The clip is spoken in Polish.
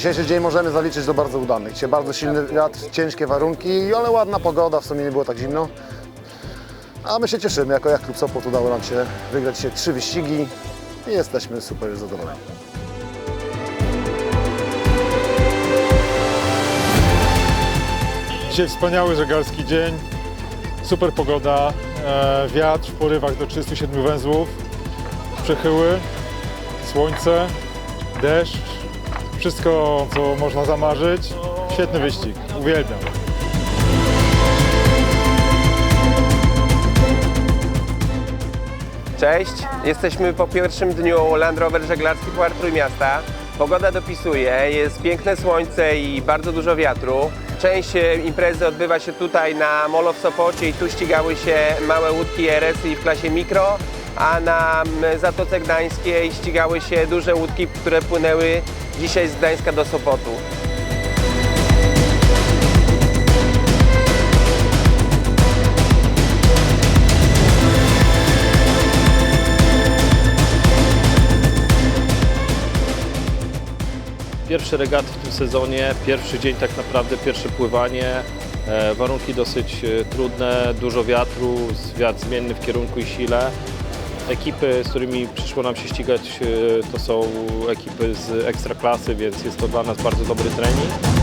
Dzisiejszy dzień możemy zaliczyć do bardzo udanych. Dzisiaj bardzo silny wiatr, ciężkie warunki, ale ładna pogoda, w sumie nie było tak zimno. A my się cieszymy, jako jak klub Sopot udało nam się wygrać dzisiaj trzy wyścigi i jesteśmy super zadowoleni. Dzisiaj wspaniały żeglarski dzień, super pogoda, e, wiatr w porywach do 37 węzłów, przechyły, słońce, deszcz, wszystko co można zamarzyć. Świetny wyścig, uwielbiam. Cześć, jesteśmy po pierwszym dniu Land Rover Żeglarski Puchar Trójmiasta. Pogoda dopisuje, jest piękne słońce i bardzo dużo wiatru. Część e, imprezy odbywa się tutaj na Molo w Sopocie i tu ścigały się małe łódki RS i w klasie mikro, a na Zatoce Gdańskiej ścigały się duże łódki, które płynęły dzisiaj z Gdańska do Sopotu. Pierwszy regat w tym sezonie, pierwszy dzień tak naprawdę, pierwsze pływanie. E, warunki dosyć e, trudne, dużo wiatru, wiatr zmienny w kierunku i sile. Ekipy, z którymi przyszło nam się ścigać, e, to są ekipy z ekstraklasy, więc jest to dla nas bardzo dobry trening.